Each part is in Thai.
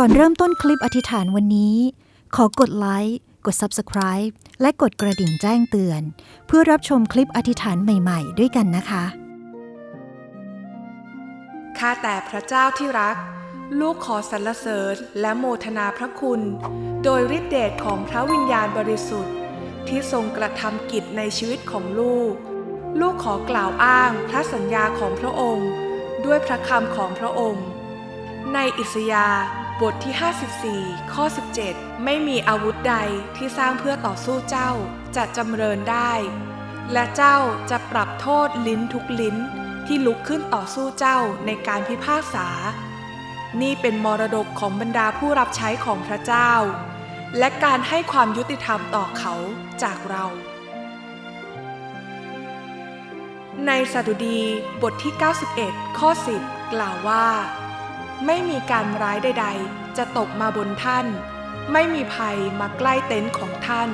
ก่อนเริ่มต้นคลิปอธิษฐานวันนี้ ขอกดไลค์กด Subscribe และกดกระดิ่งแจ้งเตือน เพื่อรับชมคลิปอธิษฐานใหม่ๆ ด้วยกันนะคะ ข้าแต่พระเจ้าที่รัก ลูกขอสรรเสริญและโมทนาพระคุณ โดยฤทธิเดชของพระวิญญาณบริสุทธิ์ ที่ทรงกระทำกิจในชีวิตของลูก ลูกขอกล่าวอ้างพระสัญญาของพระองค์ ด้วยพระคำของพระองค์ ในอิสยาห์ บทที่ 54 ข้อ 17 ไม่มีอาวุธใดที่สร้างเพื่อต่อสู้เจ้าจะจำเริญได้ และเจ้าจะปรับโทษลิ้นทุกลิ้นที่ลุกขึ้นต่อสู้เจ้าในการพิพากษา นี่เป็นมรดกของบรรดาผู้รับใช้ของพระเจ้า และการให้ความยุติธรรมต่อเขาจากเรา ในสดุดีบทที่ 91 ข้อ 10 กล่าวว่า ไม่มีการร้ายใด ๆ จะตกมาบนท่าน ไม่มีภัยมาใกล้เต็นท์ของท่าน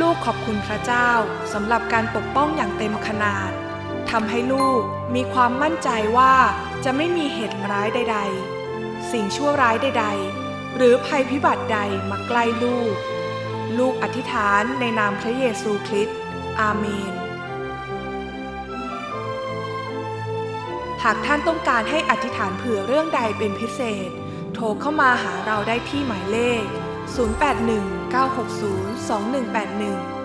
ลูกขอบคุณพระเจ้าสำหรับการปกป้องอย่างเต็มขนาดทำให้ลูกมีความมั่นใจว่าจะไม่มีเหตุร้ายใด ๆ สิ่งชั่วร้ายใด ๆ หรือภัยพิบัติใดมาใกล้ลูก ลูกอธิษฐานในนามพระเยซูคริสต์อาเมน หากท่านต้องการให้อธิษฐานเผื่อเรื่องใดเป็นพิเศษ โทรเข้ามาหาเราได้ที่หมายเลข 0819602181